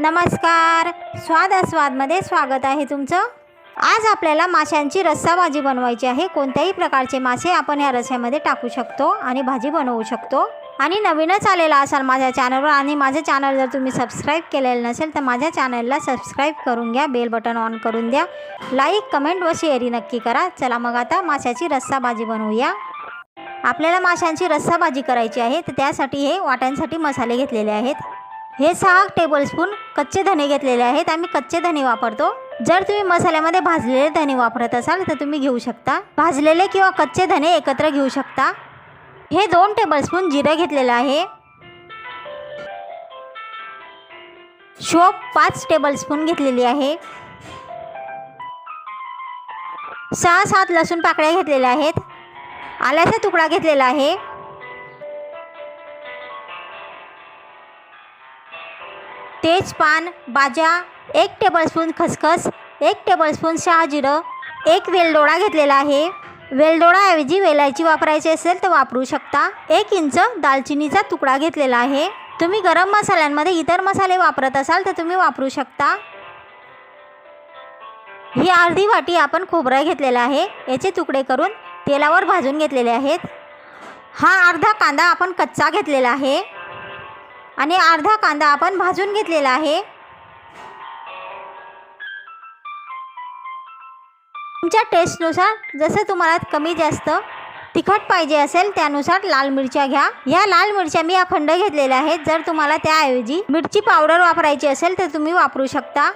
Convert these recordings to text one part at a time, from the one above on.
नमस्कार. स्वाद स्वादमध्ये स्वागत आहे तुमचं. आज आपल्याला माशांची रस्सा भाजी बनवायची आहे. कोणत्याही प्रकारचे मासे आपण या रस्स्यामध्ये टाकू शकतो आणि भाजी बनवू शकतो. आणि नवीनच आलेला असाल माझ्या चॅनलवर आणि माझं चॅनल जर तुम्ही सबस्क्राईब केलेलं नसेल तर माझ्या चॅनलला सबस्क्राईब करून घ्या बेल बटन ऑन करून द्या. लाईक कमेंट व शेअरी नक्की करा. चला मग आता माशाची रस्सा भाजी बनवूया. आपल्याला माशांची रस्सा भाजी करायची आहे. तर त्यासाठी हे वाट्यांसाठी मसाले घेतलेले आहेत. हे सहा टेबलस्पून कच्चे धने घेतलेले आहेत. आम्ही कच्चे धने वापरतो. जर तुम्ही मसाल्यामध्ये भाजलेले धने वापरत असाल तर तुम्ही घेऊ शकता. भाजलेले किंवा कच्चे धने एकत्र घेऊ शकता. हे दोन टेबलस्पून जिरं घेतलेलं आहे. शोप पाच टेबलस्पून घेतलेली आहे. सहा सात लसूण पाकळ्या घेतलेल्या आहेत. आल्याचा तुकडा घेतलेला आहे. तेजपान बाजा एक टेबलस्पून खसखस एक टेबलस्पून शहाजिरं एक वेलदोडा घेतलेला आहे. वेलदोडाऐवजी वेलायची वापरायची असेल तर वापरू शकता. एक इंच दालचिनीचा तुकडा घेतलेला आहे. तुम्ही गरम मसाल्यांमध्ये इतर मसाले वापरत असाल तर तुम्ही वापरू शकता. ही अर्धी वाटी आपण खोबरं घेतलेलं आहे. याचे तुकडे करून तेलावर भाजून घेतलेले आहेत. हा अर्धा कांदा आपण कच्चा घेतलेला आहे. आणि अर्धा कांदा आपण भाजून घेतलेला आहे. तुमच्या टेस्टनुसार जसं तुम्हाला कमी जास्त तिखट पाहिजे असेल त्यानुसार लाल मिरच्या घ्या. या लाल मिरच्या मी अखंड घेतलेल्या आहेत. जर तुम्हाला त्याऐवजी मिरची पावडर वापरायची असेल तर तुम्ही वापरू शकता.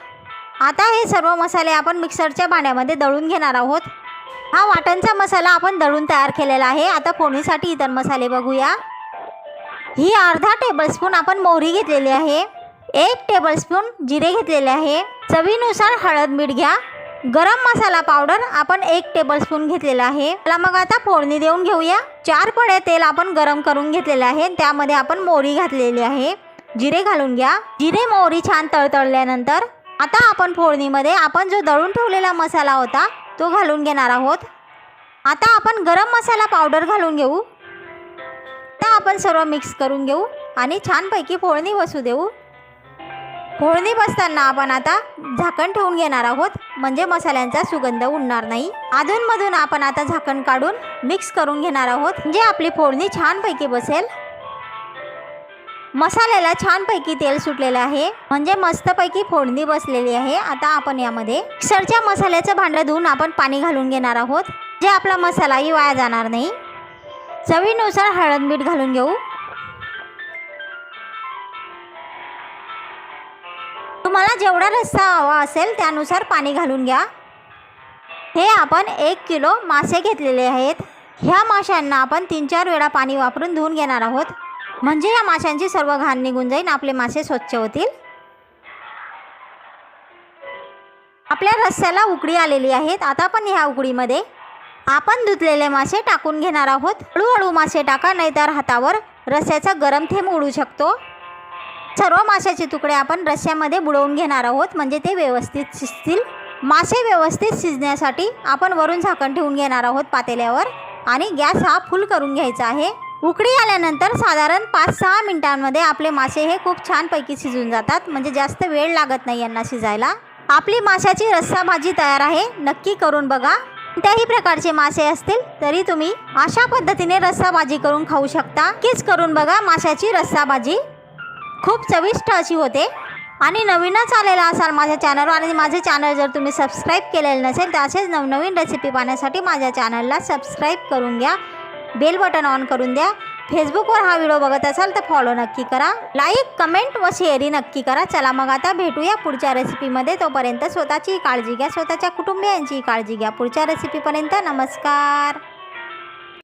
आता हे सर्व मसाले आपण मिक्सरच्या भांड्यामध्ये दळून घेणार आहोत. हा वाटणचा मसाला आपण दळून तयार केलेला आहे. आता फोडणीसाठी इतर मसाले बघूया. ही अर्धा टेबलस्पून आपण मोहरी घेतलेली आहे. एक टेबलस्पून जिरे घेतलेले आहे. चवीनुसार हळद मीठ घ्या. गरम मसाला पावडर आपण एक टेबलस्पून घेतलेला आहे. त्याला मग आता फोडणी देऊन घेऊया. चार पडे तेल आपण गरम करून घेतलेले आहे. त्यामध्ये आपण मोहरी घातलेली आहे. जिरे घालून घ्या. जिरे मोहरी छान तळतळल्यानंतर आता आपण फोडणीमध्ये आपण जो दळून ठेवलेला मसाला होता तो घालून घेणार आहोत. आता आपण गरम मसाला पावडर घालून घेऊ. आपण सर्व मिक्स करून घेऊ आणि छानपैकी फोडणी बसू देऊ. फोडणी बसताना आपण आता झाकण ठेवून घेणार आहोत. म्हणजे मसाल्यांचा सुगंध उडणार नाही. अधूनमधून आपण आता झाकण काढून मिक्स करून घेणार आहोत. जे आपली फोडणी छानपैकी बसेल. मसाल्याला छानपैकी तेल सुटलेलं आहे. म्हणजे मस्तपैकी फोडणी बसलेली आहे. आता आपण यामध्ये मिक्सरच्या मसाल्याचं भांडं धुवून आपण पाणी घालून घेणार आहोत. जे आपला मसालाही वाया जाणार नाही. चवीनुसार हळद मीठ घालून घेऊ. तुम्हाला जेवढा रस्सा हवा असेल त्यानुसार पाणी घालून घ्या. हे आपण एक किलो मासे घेतलेले आहेत. ह्या माशांना आपण तीन चार वेळा पाणी वापरून धुवून घेणार आहोत. म्हणजे या माशांची सर्व घाण निघून जाईल आपले मासे स्वच्छ होतील. आपल्या रस्स्याला उकडी आलेली आहेत. आता पण ह्या उकडीमध्ये आपण धुतलेले मासे टाकून घेणार आहोत. हळूहळू मासे टाका नाहीतर हातावर रस्याचा गरम थेंब उडू शकतो. सर्व माशाचे तुकडे आपण रस्स्यामध्ये बुडवून घेणार आहोत म्हणजे ते व्यवस्थित शिजतील. मासे व्यवस्थित शिजण्यासाठी आपण वरून झाकण ठेवून घेणार आहोत पातेल्यावर आणि गॅस हा फुल करून घ्यायचा आहे. उकडी आल्यानंतर साधारण पाच सहा मिनिटांमध्ये आपले मासे हे खूप छानपैकी शिजून जातात म्हणजे जास्त वेळ लागत नाही यांना शिजायला. आपली माशाची रस्सा भाजी तयार आहे नक्की करून बघा. कोणत्याही प्रकारचे मासे असतील तरी तुम्ही अशा पद्धतीने रस्साबाजी करून खाऊ शकता. कीच करून बघा माशाची रस्साबाजी खूप चविष्ट अशी होते. आणि नवीनच आलेला असाल माझ्या चॅनलवर आणि माझे चॅनल जर तुम्ही सबस्क्राईब केलेलं नसेल तर असेच नवनवीन रेसिपी पाहण्यासाठी माझ्या चॅनलला सबस्क्राईब करून घ्या. बेल बटन ऑन करून द्या. फेसबुकवर हा व्हिडिओ बघत असाल तर फॉलो नक्की करा. लाईक कमेंट व शेअरी नक्की करा. चला मग आता भेटूया पुढच्या रेसिपीमध्ये तोपर्यंत स्वतःची काळजी घ्या. स्वतःच्या कुटुंबियांची काळजी घ्या. पुढच्या रेसिपीपर्यंत नमस्कार.